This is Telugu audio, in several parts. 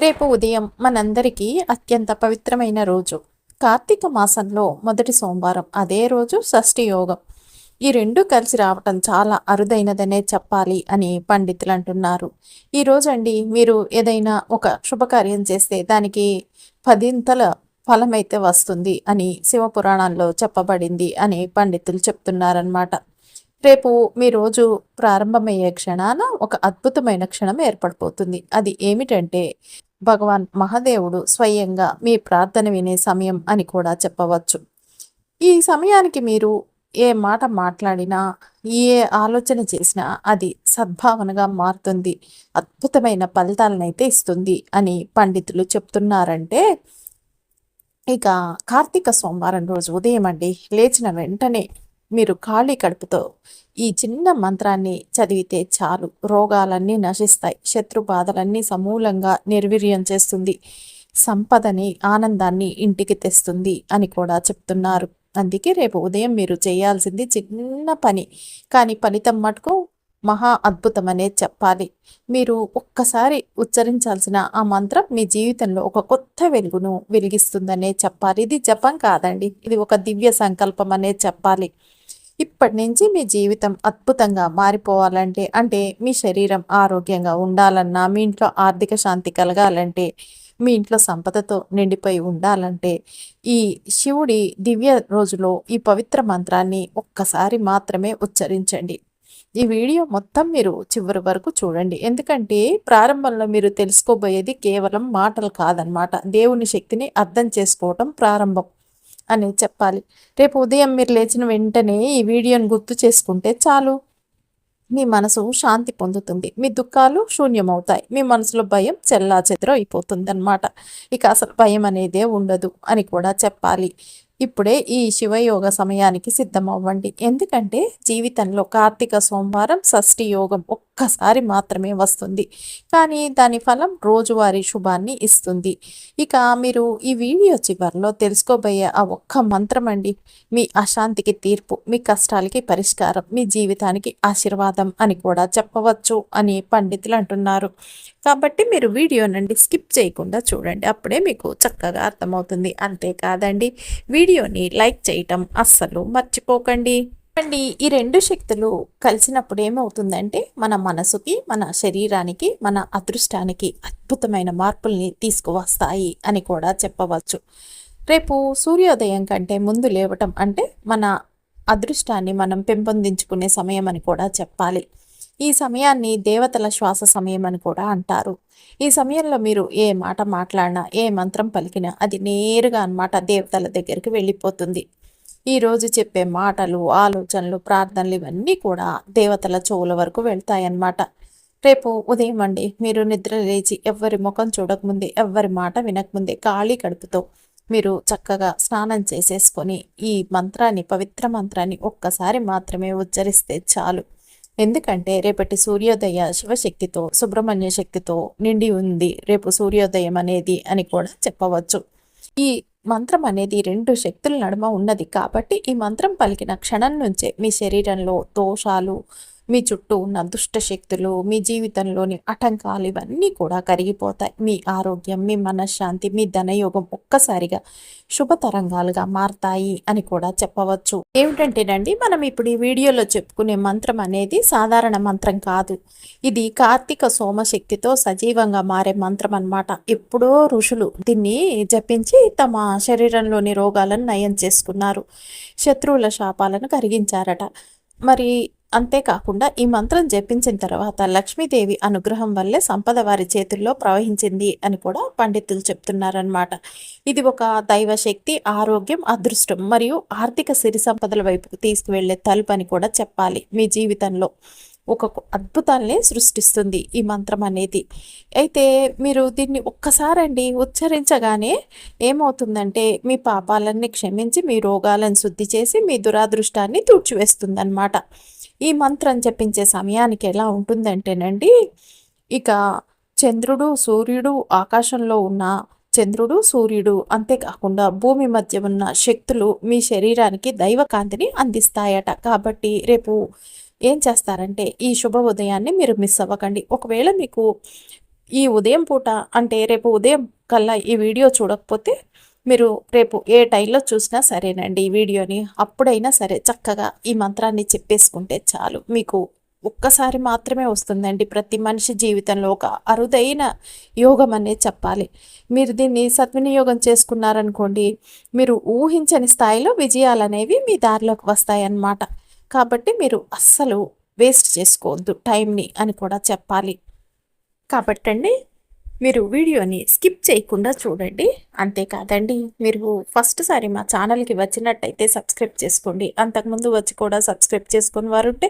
రేపు ఉదయం మనందరికీ అత్యంత పవిత్రమైన రోజు. కార్తీక మాసంలో మొదటి సోమవారం అదే రోజు షష్ఠి యోగం. ఈ రెండు కలిసి రావటం చాలా అరుదైనదనే చెప్పాలి అని పండితులు అంటున్నారు. ఈ రోజు అండి మీరు ఏదైనా ఒక శుభకార్యం చేస్తే దానికి పదింతల ఫలమైతే వస్తుంది అని శివపురాణాల్లో చెప్పబడింది అని పండితులు చెప్తున్నారనమాట రేపు మీ రోజు ప్రారంభమయ్యే క్షణాన ఒక అద్భుతమైన క్షణం ఏర్పడిపోతుంది. అది ఏమిటంటే భగవాన్ మహాదేవుడు స్వయంగా మీ ప్రార్థన వినే సమయం అని కూడా చెప్పవచ్చు. ఈ సమయానికి మీరు ఏ మాట మాట్లాడినా ఏ ఆలోచన చేసినా అది సద్భావనగా మారుతుంది. అద్భుతమైన ఫలితాలనైతే ఇస్తుంది అని పండితులు చెప్తున్నారంటే ఇక కార్తీక సోమవారం రోజు ఉదయం అండి లేచిన వెంటనే మీరు ఖాళీ కడుపుతో ఈ చిన్న మంత్రాన్ని చదివితే చాలు. రోగాలన్నీ నశిస్తాయి. శత్రు బాధలన్నీ సమూలంగా నిర్వీర్యం చేస్తుంది. సంపదని ఆనందాన్ని ఇంటికి తెస్తుంది అని కూడా చెప్తున్నారు. అందుకే రేపు ఉదయం మీరు చేయాల్సింది చిన్న పని. కానీ ఫలితం మటుకు మహా అద్భుతమనే చెప్పాలి. మీరు ఒక్కసారి ఉచ్చరించాల్సిన ఆ మంత్రం మీ జీవితంలో ఒక కొత్త వెలుగును వెలిగిస్తుందనే చెప్పాలి. ఇది జపం కాదండి. ఇది ఒక దివ్య సంకల్పం అనే చెప్పాలి. ఇప్పటి నుంచి మీ జీవితం అద్భుతంగా మారిపోవాలంటే అంటే మీ శరీరం ఆరోగ్యంగా ఉండాలన్నా మీ ఇంట్లో ఆర్థిక శాంతి కలగాలంటే మీ ఇంట్లో సంపదతో నిండిపోయి ఉండాలంటే ఈ శివుడి దివ్య రోజులో ఈ పవిత్ర మంత్రాన్ని ఒక్కసారి మాత్రమే ఉచ్చరించండి. ఈ వీడియో మొత్తం మీరు చివరి వరకు చూడండి. ఎందుకంటే ప్రారంభంలో మీరు తెలుసుకోబోయేది కేవలం మాటలు కాదనమాట దేవుని శక్తిని అర్థం చేసుకోవటం ప్రారంభం. అని చెప్పాలి. రేపు ఉదయం మీరు లేచిన వెంటనే ఈ వీడియోను గుర్తు చేసుకుంటే చాలు. మీ మనసు శాంతి పొందుతుంది. మీ దుఃఖాలు శూన్యమవుతాయి. మీ మనసులో భయం చెల్లా చెదర అయిపోతుంది అనమాట ఇక అసలు భయం అనేదే ఉండదు అని కూడా చెప్పాలి. ఇప్పుడే ఈ శివయోగ సమయానికి సిద్ధమవ్వండి. ఎందుకంటే జీవితంలో కార్తీక సోమవారం షష్ఠి యోగం ఒక్కసారి మాత్రమే వస్తుంది. కానీ దాని ఫలం రోజువారీ శుభాన్ని ఇస్తుంది. ఇక మీరు ఈ వీడియో చివరిలో తెలుసుకోబోయే ఆ ఒక్క మంత్రం అండి. మీ అశాంతికి తీర్పు మీ కష్టాలకి పరిష్కారం మీ జీవితానికి ఆశీర్వాదం అని కూడా చెప్పవచ్చు అని పండితులు అంటున్నారు. కాబట్టి మీరు వీడియో నుండి స్కిప్ చేయకుండా చూడండి. అప్పుడే మీకు చక్కగా అర్థమవుతుంది. అంతేకాదండి వీడియోని లైక్ చేయటం అస్సలు మర్చిపోకండి. అండి ఈ రెండు శక్తులు కలిసినప్పుడు ఏమవుతుందంటే మన మనసుకి మన శరీరానికి మన అదృష్టానికి అద్భుతమైన మార్పుల్ని తీసుకువస్తాయి అని కూడా చెప్పవచ్చు. రేపు సూర్యోదయం కంటే ముందు లేవటం అంటే మన అదృష్టాన్ని మనం పెంపొందించుకునే సమయం అని కూడా చెప్పాలి. ఈ సమయాన్ని దేవతల శ్వాస సమయం అని కూడా అంటారు. ఈ సమయంలో మీరు ఏ మాట మాట్లాడినా ఏ మంత్రం పలికినా అది నేరుగా అనమాట దేవతల దగ్గరికి వెళ్ళిపోతుంది. ఈరోజు చెప్పే మాటలు ఆలోచనలు ప్రార్థనలు ఇవన్నీ కూడా దేవతల చెవుల వరకు వెళ్తాయన్నమాట. రేపు ఉదయం అండి మీరు నిద్ర లేచి ఎవరి ముఖం చూడకముందే ఎవరి మాట వినకముందే ఖాళీ కడుపుతో మీరు చక్కగా స్నానం చేసేసుకొని ఈ మంత్రాన్ని పవిత్ర మంత్రాన్ని ఒక్కసారి మాత్రమే ఉచ్చరిస్తే చాలు. ఎందుకంటే రేపటి సూర్యోదయ శివశక్తితో సుబ్రహ్మణ్య శక్తితో నిండి ఉంది. రేపు సూర్యోదయం అనేది అని కూడా చెప్పవచ్చు. ఈ మంత్రం అనేది రెండు శక్తుల నడుమ ఉన్నది కాబట్టి ఈ మంత్రం పలికిన క్షణం నుంచే మీ శరీరంలో దోషాలు మీ చుట్టూ ఉన్న దుష్ట శక్తులు మీ జీవితంలోని ఆటంకాలు ఇవన్నీ కూడా కరిగిపోతాయి. మీ ఆరోగ్యం మీ మనశ్శాంతి మీ ధనయోగం ఒక్కసారిగా శుభ తరంగాలుగా మారతాయి అని కూడా చెప్పవచ్చు. ఏమిటంటేనండి మనం ఇప్పుడు ఈ వీడియోలో చెప్పుకునే మంత్రం అనేది సాధారణ మంత్రం కాదు. ఇది కార్తీక సోమశక్తితో సజీవంగా మారే మంత్రం అనమాట ఎప్పుడో ఋషులు దీన్ని జపించి తమ శరీరంలోని రోగాలను నయం చేసుకున్నారు. శత్రువుల శాపాలను కరిగించారట. మరి అంతేకాకుండా ఈ మంత్రం జపించిన తర్వాత లక్ష్మీదేవి అనుగ్రహం వల్లే సంపద వారి చేతుల్లో ప్రవహించింది అని కూడా పండితులు చెప్తున్నారనమాట ఇది ఒక దైవశక్తి ఆరోగ్యం అదృష్టం మరియు ఆర్థిక సిరి సంపదల వైపుకు తీసుకువెళ్ళే తలుపు అని కూడా చెప్పాలి. మీ జీవితంలో ఒక అద్భుతాన్ని సృష్టిస్తుంది ఈ మంత్రం అనేది. అయితే మీరు దీన్ని ఒక్కసారండి ఉచ్చరించగానే ఏమవుతుందంటే మీ పాపాలన్నీ క్షమించి మీ రోగాలను శుద్ధి చేసి మీ దురాదృష్టాన్ని తూడ్చివేస్తుంది అనమాట ఈ మంత్రం చెప్పించే సమయానికి ఎలా ఉంటుందంటేనండి ఇక చంద్రుడు సూర్యుడు ఆకాశంలో ఉన్న చంద్రుడు సూర్యుడు అంతేకాకుండా భూమి మధ్య ఉన్న శక్తులు మీ శరీరానికి దైవకాంతిని అందిస్తాయట. కాబట్టి రేపు ఏం చేస్తారంటే ఈ శుభ ఉదయాన్ని మీరు మిస్ అవ్వకండి. ఒకవేళ మీకు ఈ ఉదయం పూట అంటే రేపు ఉదయం కల్లా ఈ వీడియో చూడకపోతే మీరు రేపు ఏ టైంలో చూసినా సరేనండి ఈ వీడియోని. అప్పుడైనా సరే చక్కగా ఈ మంత్రాన్ని చెప్పేసుకుంటే చాలు. మీకు ఒక్కసారి మాత్రమే వస్తుందండి. ప్రతి మనిషి జీవితంలో ఒక అరుదైన యోగం అనే చెప్పాలి. మీరు దీన్ని సద్వినియోగం చేసుకున్నారనుకోండి మీరు ఊహించని స్థాయిలో విజయాలు అనేవి మీ దారిలోకి వస్తాయన్నమాట. కాబట్టి మీరు అస్సలు వేస్ట్ చేసుకోవద్దు టైంని అని కూడా చెప్పాలి. కాబట్టండి మీరు వీడియోని స్కిప్ చేయకుండా చూడండి. అంతేకాదండి మీరు ఫస్ట్ సారి మా ఛానల్కి వచ్చినట్టయితే సబ్స్క్రైబ్ చేసుకోండి. అంతకుముందు వచ్చి కూడా సబ్స్క్రైబ్ చేసుకుని వారు ఉంటే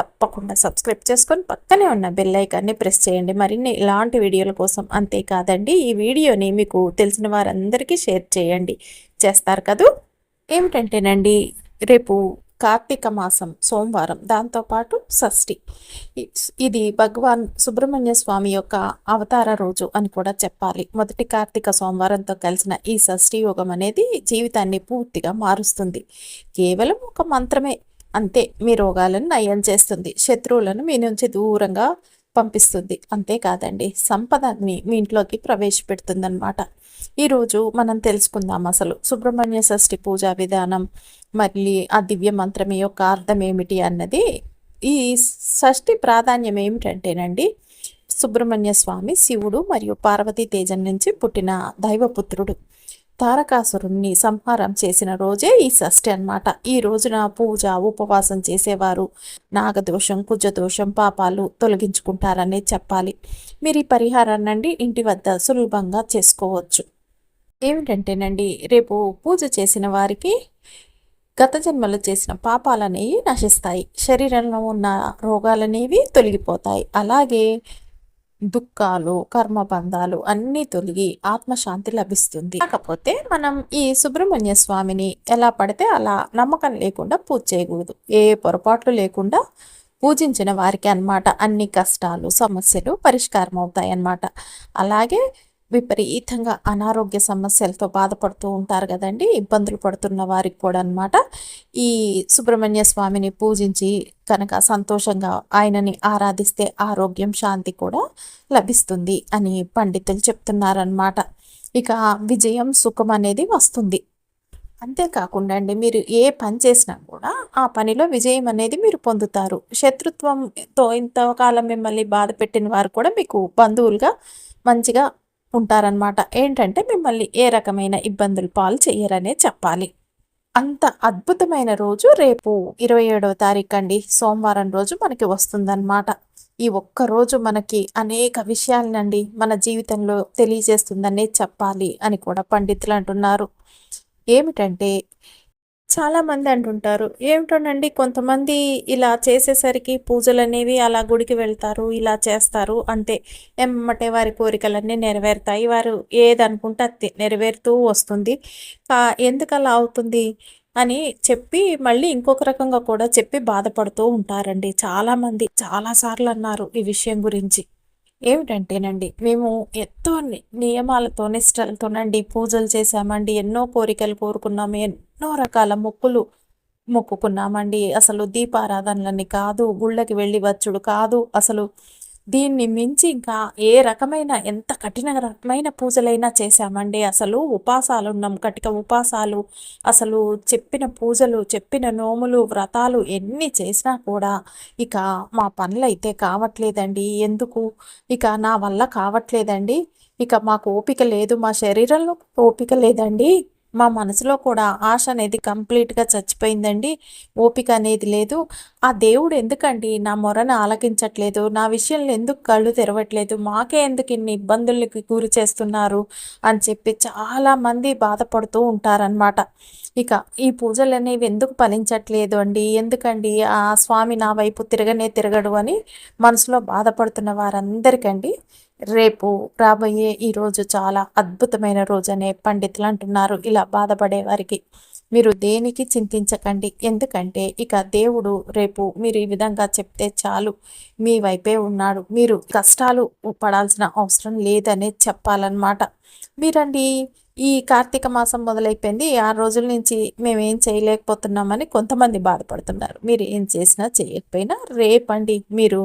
తప్పకుండా సబ్స్క్రైబ్ చేసుకొని పక్కనే ఉన్న బెల్ ఐకాన్ని ప్రెస్ చేయండి. మరిన్ని ఇలాంటి వీడియోల కోసం అంతేకాదండి ఈ వీడియోని మీకు తెలిసిన వారందరికీ షేర్ చేయండి. చేస్తారు కదూ? ఏమిటంటేనండి రేపు కార్తీక మాసం సోమవారం దాంతోపాటు షష్ఠి. ఇది భగవాన్ సుబ్రహ్మణ్య స్వామి యొక్క అవతార రోజు అని కూడా చెప్పాలి. మొదటి కార్తీక సోమవారంతో కలిసిన ఈ షష్ఠి యోగం అనేది జీవితాన్ని పూర్తిగా మారుస్తుంది. కేవలం ఒక మంత్రమే అంతే. మీ రోగాలను నయం చేస్తుంది. శత్రువులను మీ నుంచి దూరంగా పంపిస్తుంది. అంతేకాదండి సంపదని మీ ఇంట్లోకి ప్రవేశపెడుతుందన్నమాట. ఈరోజు మనం తెలుసుకుందాం అసలు సుబ్రహ్మణ్య షష్ఠి పూజా విధానం మళ్ళీ ఆ దివ్య మంత్రం యొక్క అర్థం ఏమిటి అన్నది. ఈ షష్ఠి ప్రాధాన్యం ఏమిటంటేనండి సుబ్రహ్మణ్య స్వామి శివుడు మరియు పార్వతీ తేజం నుంచి పుట్టిన దైవపుత్రుడు. తారకాసురుణ్ణి సంహారం చేసిన రోజే ఈ షష్ఠి అనమాట ఈ రోజున పూజ ఉపవాసం చేసేవారు నాగదోషం కుజదోషం పాపాలు తొలగించుకుంటారనే చెప్పాలి. మీరు ఈ పరిహారాన్ని ఇంటి వద్ద సులభంగా చేసుకోవచ్చు. ఏమిటంటేనండి రేపు పూజ చేసిన వారికి గత జన్మలో చేసిన పాపాలనేవి నశిస్తాయి. శరీరంలో ఉన్న రోగాలనేవి తొలగిపోతాయి. అలాగే దుఃఖాలు కర్మబంధాలు అన్నీ తొలగి ఆత్మశాంతి లభిస్తుంది. కాకపోతే మనం ఈ సుబ్రహ్మణ్య స్వామిని ఎలా పడితే అలా నమ్మకం లేకుండా పూజ చేయకూడదు. ఏ పొరపాట్లు లేకుండా పూజించిన వారికి అనమాట అన్ని కష్టాలు సమస్యలు పరిష్కారం అవుతాయి అన్నమాట అలాగే విపరీతంగా అనారోగ్య సమస్యలతో బాధపడుతూ ఉంటారు కదండి ఇబ్బందులు పడుతున్న వారికి కూడా అనమాట ఈ సుబ్రహ్మణ్య స్వామిని పూజించి కనుక సంతోషంగా ఆయనని ఆరాధిస్తే ఆరోగ్యం శాంతి కూడా లభిస్తుంది అని పండితులు చెప్తున్నారనమాట ఇక విజయం సుఖం అనేది వస్తుంది. అంతేకాకుండా అండి మీరు ఏ పని చేసినా కూడా ఆ పనిలో విజయం అనేది మీరు పొందుతారు. శత్రుత్వంతో ఇంతకాలం మిమ్మల్ని బాధ పెట్టిన వారు కూడా మీకు బంధువులుగా మంచిగా ఉంటారనమాట ఏంటంటే మిమ్మల్ని ఏ రకమైన ఇబ్బందులు పాలు చేయరనే చెప్పాలి. అంత అద్భుతమైన రోజు రేపు ఇరవై ఏడవ తారీఖు అండి. సోమవారం రోజు మనకి వస్తుందన్నమాట. ఈ ఒక్క రోజు మనకి అనేక విషయాలనండి మన జీవితంలో తెలియజేస్తుందనే చెప్పాలి అని కూడా పండితులు అంటున్నారు. ఏమిటంటే చాలామంది అంటుంటారు. ఏమిటోనండి కొంతమంది ఇలా చేసేసరికి పూజలు అనేవి అలా గుడికి వెళ్తారు ఇలా చేస్తారు అంతే ఎమ్మటే వారి కోరికలన్నీ నెరవేరుతాయి. వారు ఏదనుకుంటే అది నెరవేరుతూ వస్తుంది. ఎందుకు అలా అవుతుంది అని చెప్పి మళ్ళీ ఇంకొక రకంగా కూడా చెప్పి బాధపడుతూ ఉంటారండి చాలామంది. చాలాసార్లు అన్నారు ఈ విషయం గురించి. ఏమిటంటేనండి మేము ఎంతో నియమాలతో నిష్టలతోనండి పూజలు చేశామండి ఎన్నో కోరికలు కోరుకున్నాము ఎన్నో రకాల మొక్కులు మొక్కుకున్నామండి. అసలు దీపారాధనలని కాదు గుళ్ళకి వెళ్ళి వచ్చుడు కాదు అసలు దీన్ని మించి ఇంకా ఏ రకమైన ఎంత కఠిన రకమైన పూజలైనా చేశామండి. అసలు ఉపాసాలు ఉన్నాం. కటిక ఉపాసాలు అసలు చెప్పిన పూజలు చెప్పిన నోములు వ్రతాలు ఎన్ని చేసినా కూడా ఇక మా పనులు అయితే కావట్లేదండి. ఎందుకు? ఇక నా వల్ల కావట్లేదండి. ఇక మాకు ఓపిక లేదు. మా శరీరంలో ఓపిక లేదండి. మా మనసులో కూడా ఆశ అనేది కంప్లీట్గా చచ్చిపోయిందండి. ఓపిక అనేది లేదు. ఆ దేవుడు ఎందుకండి నా మొరను ఆలకించట్లేదు? నా విషయంలో ఎందుకు కళ్ళు తెరవట్లేదు? మాకే ఎందుకు ఇన్ని ఇబ్బందులకి గురి చేస్తున్నారు? అని చెప్పి చాలామంది బాధపడుతూ ఉంటారనమాట ఇక ఈ పూజలు అనేవి ఎందుకు ఫలించట్లేదు అండి? ఎందుకండి ఆ స్వామి నా వైపు తిరగనే తిరగడు అని మనసులో బాధపడుతున్న వారందరికండి. రేపు రాబోయే ఈరోజు చాలా అద్భుతమైన రోజు అనే పండితులు అంటున్నారు. ఇలా బాధపడే వారికి మీరు దేనికి చింతించకండి? ఎందుకంటే ఇక దేవుడు రేపు మీరు ఈ విధంగా చెప్తే చాలు మీ వైపే ఉన్నాడు. మీరు కష్టాలు పడాల్సిన అవసరం లేదనే చెప్పాలన్నమాట. మీరండి ఈ కార్తీక మాసం మొదలైపోయింది. ఆరు రోజుల నుంచి మేము ఏం చేయలేకపోతున్నామని కొంతమంది బాధపడుతున్నారు. మీరు ఏం చేసినా చేయకపోయినా రేపండి మీరు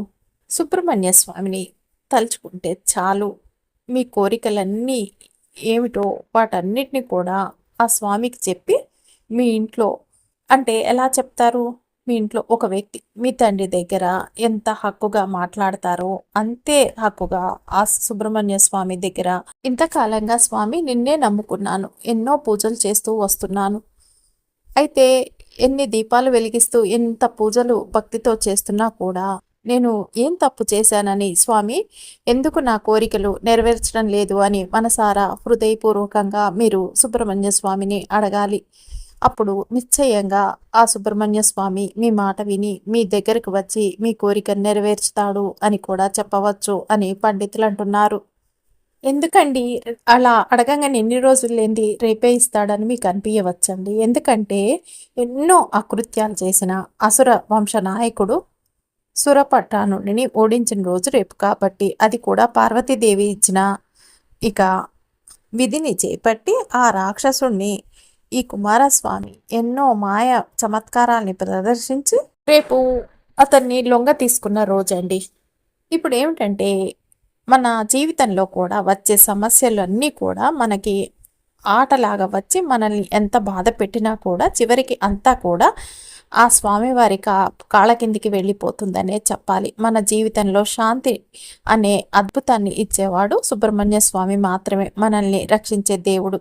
సుబ్రహ్మణ్య స్వామిని తలుచుకుంటే చాలు. మీ కోరికలన్నీ ఏమిటో వాటన్నిటిని కూడా ఆ స్వామికి చెప్పి మీ ఇంట్లో అంటే ఎలా చెప్తారు? మీ ఇంట్లో ఒక వ్యక్తి మీ తండ్రి దగ్గర ఎంత హక్కుగా మాట్లాడతారో అంతే హక్కుగా ఆ సుబ్రహ్మణ్య స్వామి దగ్గర ఇంతకాలంగా స్వామి నిన్నే నమ్ముకున్నాను. ఎన్నో పూజలు చేస్తూ వస్తున్నాను. అయితే ఎన్ని దీపాలు వెలిగిస్తూ ఎంత పూజలు భక్తితో చేస్తున్నా కూడా నేను ఏం తప్పు చేశానని స్వామి ఎందుకు నా కోరికలు నెరవేర్చడం లేదు అని మనసారా హృదయపూర్వకంగా మీరు సుబ్రహ్మణ్య స్వామిని అడగాలి. అప్పుడు నిశ్చయంగా ఆ సుబ్రహ్మణ్య స్వామి మీ మాట విని మీ దగ్గరకు వచ్చి మీ కోరిక నెరవేర్చుతాడు అని కూడా చెప్పవచ్చు అని పండితులు అంటున్నారు. ఎందుకండి? అలా అడగంగానే ఎన్ని రోజులు లేని రేపే ఇస్తాడని మీకు అనిపించవచ్చండి ఎందుకంటే ఎన్నో అకృత్యాలు చేసిన అసుర వంశ నాయకుడు సురపట్టానుడిని ఓడించిన రోజు రేపు కాబట్టి అది కూడా పార్వతీదేవి ఇచ్చిన ఇక విధిని చేపట్టి ఆ రాక్షసుణ్ణి ఈ కుమారస్వామి ఎన్నో మాయ చమత్కారాల్ని ప్రదర్శించి రేపు అతన్ని లొంగ తీసుకున్న రోజండి. ఇప్పుడు ఏమిటంటే మన జీవితంలో కూడా వచ్చే సమస్యలన్నీ కూడా మనకి ఆటలాగా వచ్చి మనల్ని ఎంత బాధ పెట్టినా కూడా చివరికి అంతా కూడా ఆ స్వామివారి కా కాళ్ళ కిందికి వెళ్ళిపోతుందనే చెప్పాలి. మన జీవితంలో శాంతి అనే అద్భుతాన్ని ఇచ్చేవాడు సుబ్రహ్మణ్య స్వామి మాత్రమే. మనల్ని రక్షించే దేవుడు.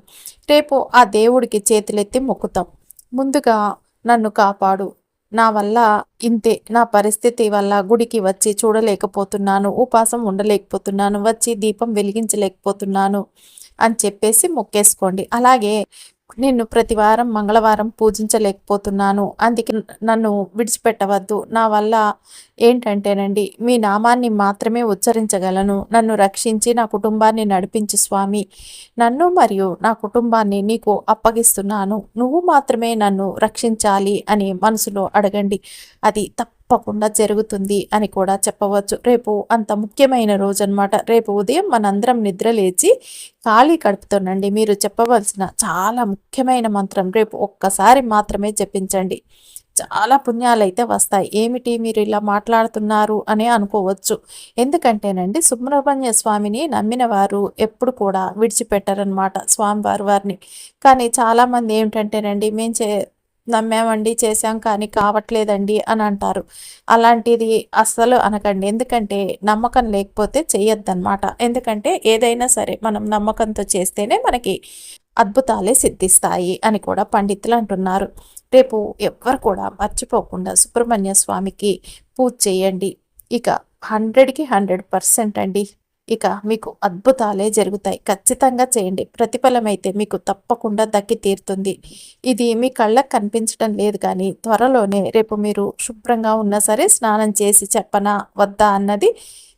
రేపు ఆ దేవుడికి చేతులెత్తి మొక్కుతాం. ముందుగా నన్ను కాపాడు. నా వల్ల ఇంతే. నా పరిస్థితి వల్ల గుడికి వచ్చి చూడలేకపోతున్నాను. ఉపాసం ఉండలేకపోతున్నాను. వచ్చి దీపం వెలిగించలేకపోతున్నాను అని చెప్పేసి మొక్కేసుకోండి. అలాగే నిన్ను ప్రతి వారం మంగళవారం పూజించలేకపోతున్నాను. అందుకే నన్ను విడిచిపెట్టవద్దు. నా వల్ల ఏంటంటేనండి మీ నామాన్ని మాత్రమే ఉచ్చరించగలను. నన్ను రక్షించి నా కుటుంబాన్ని నడిపించు స్వామి. నన్ను మరియు నా కుటుంబాన్ని నీకు అప్పగిస్తున్నాను. నువ్వు మాత్రమే నన్ను రక్షించాలి అని మనసులో అడగండి. అది తప్ప తప్పకుండా జరుగుతుంది అని కూడా చెప్పవచ్చు. రేపు అంత ముఖ్యమైన రోజు అనమాట రేపు ఉదయం మనందరం నిద్ర లేచి ఖాళీ కడుపుతోనండి మీరు చెప్పవలసిన చాలా ముఖ్యమైన మంత్రం రేపు ఒక్కసారి మాత్రమే జపించండి. చాలా పుణ్యాలు అయితే వస్తాయి. ఏమిటి మీరు ఇలా మాట్లాడుతున్నారు అని అనుకోవచ్చు. ఎందుకంటేనండి సుబ్రహ్మణ్య స్వామిని నమ్మిన వారు ఎప్పుడు కూడా విడిచిపెట్టారనమాట స్వామివారి వారిని. కానీ చాలామంది ఏమిటంటేనండి మేము చే నమ్మామండి చేశాం కానీ కావట్లేదండి అని అంటారు. అలాంటిది అస్సలు అనకండి. ఎందుకంటే నమ్మకం లేకపోతే చేయొద్దన్నమాట ఎందుకంటే ఏదైనా సరే మనం నమ్మకంతో చేస్తేనే మనకి అద్భుతాలే సిద్ధిస్తాయి అని కూడా పండితులు అంటున్నారు. రేపు ఎవ్వరు కూడా మర్చిపోకుండా సుబ్రహ్మణ్య స్వామికి పూజ చేయండి. ఇక హండ్రెడ్కి హండ్రెడ్ పర్సెంట్ అండి. ఇక మీకు అద్భుతాలే జరుగుతాయి. ఖచ్చితంగా చేయండి. ప్రతిఫలం అయితే మీకు తప్పకుండా దక్కి తీరుతుంది. ఇది మీ కళ్ళకు కనిపించడం లేదు కానీ త్వరలోనే రేపు మీరు శుభ్రంగా ఉన్నా సరే స్నానం చేసి చెప్పనా వద్దా అన్నది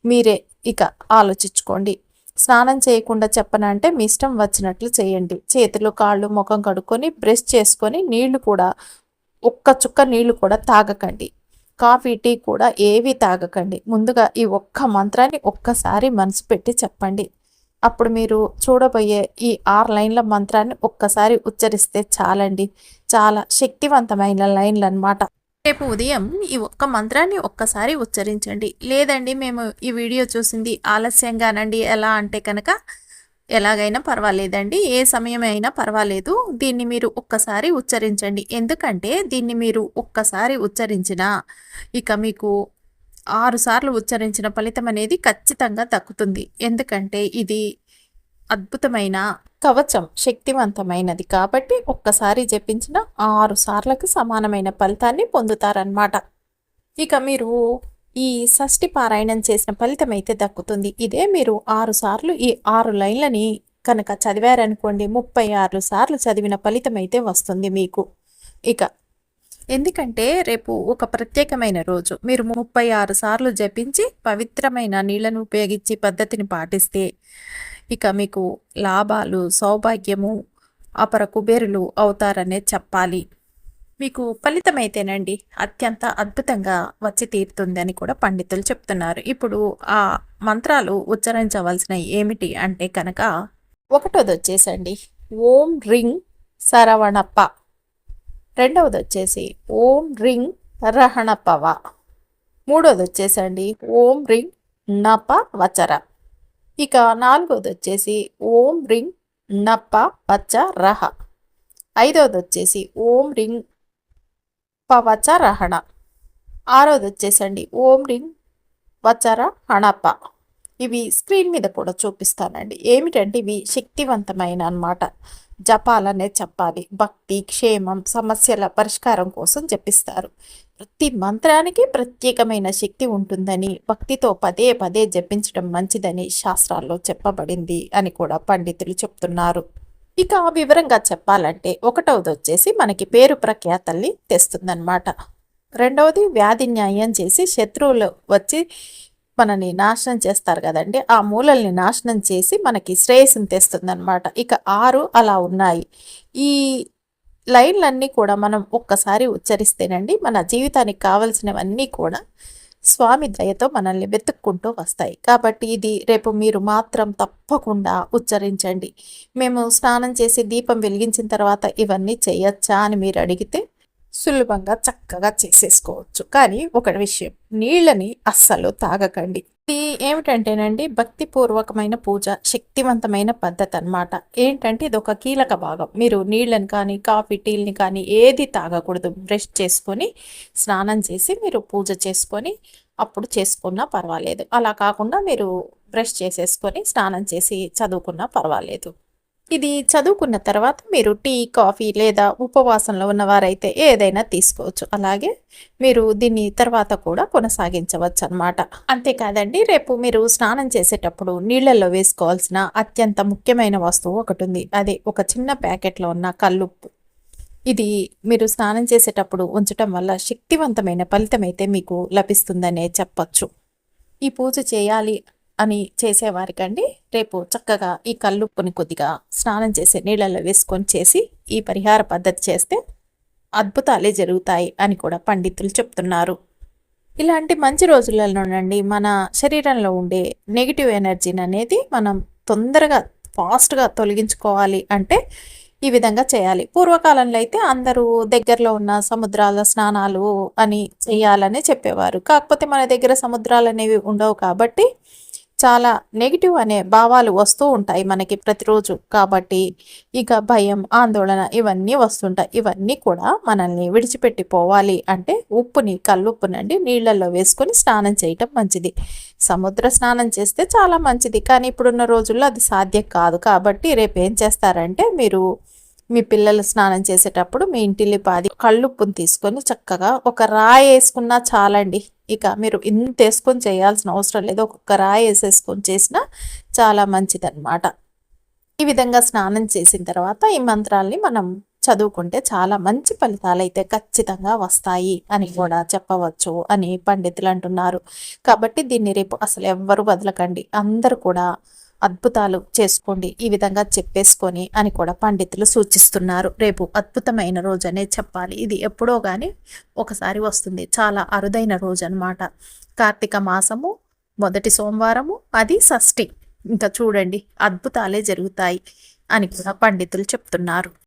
మీరే ఇక ఆలోచించుకోండి. స్నానం చేయకుండా చెప్పనా అంటే మీ ఇష్టం వచ్చినట్లు చేయండి. చేతులు కాళ్ళు ముఖం కడుక్కొని బ్రష్ చేసుకొని నీళ్ళు కూడా ఒక్క చుక్క నీళ్ళు కూడా తాగకండి. కాఫీ టీ కూడా ఏవి తాగకండి. ముందుగా ఈ ఒక్క మంత్రాన్ని ఒక్కసారి మనసు పెట్టి చెప్పండి. అప్పుడు మీరు చూడబోయే ఈ ఆరు లైన్ల మంత్రాన్ని ఒక్కసారి ఉచ్చరిస్తే చాలండి. చాలా శక్తివంతమైన లైన్లు అనమాట రేపు ఉదయం ఈ ఒక్క మంత్రాన్ని ఒక్కసారి ఉచ్చరించండి. లేదండి మేము ఈ వీడియో చూసింది ఆలస్యంగానండి. ఎలా అంటే కనుక ఎలాగైనా పర్వాలేదండి. ఏ సమయం అయినా పర్వాలేదు. దీన్ని మీరు ఒక్కసారి ఉచ్చరించండి. ఎందుకంటే దీన్ని మీరు ఒక్కసారి ఉచ్చరించిన ఇక మీకు ఆరు సార్లు ఉచ్చరించిన ఫలితం అనేది ఖచ్చితంగా దక్కుతుంది. ఎందుకంటే ఇది అద్భుతమైన కవచం శక్తివంతమైనది కాబట్టి ఒక్కసారి జపించిన ఆరు సార్లకు సమానమైన ఫలితాన్ని పొందుతారనమాట ఇక మీరు ఈ షష్ఠి పారాయణం చేసిన ఫలితం అయితే దక్కుతుంది. ఇదే మీరు ఆరు సార్లు ఈ ఆరు లైన్లని కనుక చదివారనుకోండి ముప్పై ఆరు సార్లు చదివిన ఫలితం అయితే వస్తుంది మీకు. ఇక ఎందుకంటే రేపు ఒక ప్రత్యేకమైన రోజు. మీరు ముప్పై ఆరు సార్లు జపించి పవిత్రమైన నీళ్ళను ఉపయోగించి పద్ధతిని పాటిస్తే ఇక మీకు లాభాలు సౌభాగ్యము అపర కుబేరులు అవుతారనే చెప్పాలి. మీకు ఫలితమైతేనండి అత్యంత అద్భుతంగా వచ్చి తీరుతుందని కూడా పండితులు చెప్తున్నారు. ఇప్పుడు ఆ మంత్రాలు ఉచ్చరించవలసిన ఏమిటి అంటే కనుక ఒకటోది వచ్చేసండి. ఓం రింగ్ సరవణప్ప రెండవది వచ్చేసి ఓం రింగ్ రహణపవ. మూడోది వచ్చేసండి ఓం రింగ్ నప వచర ఇక నాలుగోది వచ్చేసి ఓం రింగ్ నప్ప పచ్చ రహ ఐదవది వచ్చేసి ఓం రింగ్ పవచ రహణ ఆరోది వచ్చేసండి ఓం రింగ్ వచర హణప ఇవి స్క్రీన్ మీద కూడా చూపిస్తానండి. ఏమిటంటే ఇవి శక్తివంతమైన అన్నమాట జపాలనే చెప్పాలి. భక్తి క్షేమం సమస్యల పరిష్కారం కోసం జపిస్తారు. ప్రతి మంత్రానికి ప్రత్యేకమైన శక్తి ఉంటుందని భక్తితో పదే పదే జపించడం మంచిదని శాస్త్రాల్లో చెప్పబడింది అని కూడా పండితులు చెప్తున్నారు. ఇక వివరంగా చెప్పాలంటే ఒకటవది వచ్చేసి మనకి పేరు ప్రఖ్యాతల్ని తెస్తుందనమాట రెండవది వ్యాధి న్యాయం చేసి శత్రువులు వచ్చి మనని నాశనం చేస్తారు కదండి. ఆ మూలల్ని నాశనం చేసి మనకి శ్రేయస్సుని తెస్తుందనమాట ఇక ఆరు అలా ఉన్నాయి. ఈ లైన్లన్నీ కూడా మనం ఒక్కసారి ఉచ్చరిస్తేనండి మన జీవితానికి కావలసినవన్నీ కూడా స్వామి దయతో మనల్ని వెతుక్కుంటూ వస్తాయి. కాబట్టి ఇది రేపు మీరు మాత్రం తప్పకుండా ఉచ్చరించండి. మేము స్నానం చేసి దీపం వెలిగించిన తర్వాత ఇవన్నీ చేయొచ్చా అని మీరు అడిగితే సులభంగా చక్కగా చేసేసుకోవచ్చు. కానీ ఒక విషయం నీళ్ళని అస్సలు తాగకండి. ఏమిటంటేనండి భక్తిపూర్వకమైన పూజ శక్తివంతమైన పద్ధతి అనమాట ఏంటంటే ఇది ఒక కీలక భాగం. మీరు నీళ్ళని కానీ కాఫీ టీల్ని కానీ ఏది తాగకూడదు. బ్రష్ చేసుకొని స్నానం చేసి మీరు పూజ చేసుకొని అప్పుడు చేసుకున్నా పర్వాలేదు. అలా కాకుండా మీరు బ్రష్ చేసేసుకొని స్నానం చేసి చదువుకున్నా పర్వాలేదు. ఇది చదువుకున్న తర్వాత మీరు టీ కాఫీ లేదా ఉపవాసంలో ఉన్నవారైతే ఏదైనా తీసుకోవచ్చు. అలాగే మీరు దీన్ని తర్వాత కూడా కొనసాగించవచ్చు అనమాట అంతేకాదండి రేపు మీరు స్నానం చేసేటప్పుడు నీళ్ళల్లో వేసుకోవాల్సిన అత్యంత ముఖ్యమైన వస్తువు ఒకటి ఉంది అదే ఒక చిన్న ప్యాకెట్లో ఉన్న కల్లుప్పు. ఇది మీరు స్నానం చేసేటప్పుడు ఉంచటం వల్ల శక్తివంతమైన ఫలితం అయితే మీకు లభిస్తుందనే చెప్పచ్చు. ఈ పూజ చేయాలి అని చేసేవారికండి. రేపు చక్కగా ఈ కల్లుప్పుని కొద్దిగా స్నానం చేసే నీళ్ళల్లో వేసుకొని చేసి ఈ పరిహార పద్ధతి చేస్తే అద్భుతాలే జరుగుతాయి అని కూడా పండితులు చెప్తున్నారు. ఇలాంటి మంచి రోజులలోనండి మన శరీరంలో ఉండే నెగిటివ్ ఎనర్జీని అనేది మనం తొందరగా ఫాస్ట్గా తొలగించుకోవాలి అంటే ఈ విధంగా చేయాలి. పూర్వకాలంలో అయితే అందరూ దగ్గరలో ఉన్న సముద్రాల స్నానాలు అని చేయాలని చెప్పేవారు. కాకపోతే మన దగ్గర సముద్రాలు అనేవి ఉండవు కాబట్టి చాలా నెగిటివ్ అనే భావాలు వస్తూ ఉంటాయి మనకి ప్రతిరోజు. కాబట్టి ఇక భయం ఆందోళన ఇవన్నీ వస్తుంటాయి. ఇవన్నీ కూడా మనల్ని విడిచిపెట్టి పోవాలి అంటే ఉప్పుని కల్లుప్పునండి నీళ్ళల్లో వేసుకొని స్నానం చేయటం మంచిది. సముద్ర స్నానం చేస్తే చాలా మంచిది. కానీ ఇప్పుడున్న రోజుల్లో అది సాధ్యం కాదు. కాబట్టి రేపు ఏం చేస్తారంటే మీరు మీ పిల్లలు స్నానం చేసేటప్పుడు మీ ఇంటిల్లి పాది కళ్ళుప్పును తీసుకొని చక్కగా ఒక రాయి వేసుకున్నా చాలండి. ఇక మీరు ఇంత వేసుకొని చేయాల్సిన అవసరం లేదు. ఒక్కొక్క రాయి వేసేసుకొని చేసినా చాలా మంచిదన్నమాట. ఈ విధంగా స్నానం చేసిన తర్వాత ఈ మంత్రాల్ని మనం చదువుకుంటే చాలా మంచి ఫలితాలు అయితే ఖచ్చితంగా వస్తాయి అని కూడా చెప్పవచ్చు అని పండితులు అంటున్నారు. కాబట్టి దీన్ని రేపు అసలు ఎవ్వరు వదలకండి. అందరూ కూడా అద్భుతాలు చేసుకోండి ఈ విధంగా చెప్పేసుకొని అని కూడా పండితులు సూచిస్తున్నారు. రేపు అద్భుతమైన రోజు అనే చెప్పాలి. ఇది ఎప్పుడో కానీ ఒకసారి వస్తుంది. చాలా అరుదైన రోజు అనమాట కార్తీక మాసము మొదటి సోమవారము అది షష్ఠి. ఇంకా చూడండి అద్భుతాలే జరుగుతాయి అని కూడా పండితులు చెప్తున్నారు.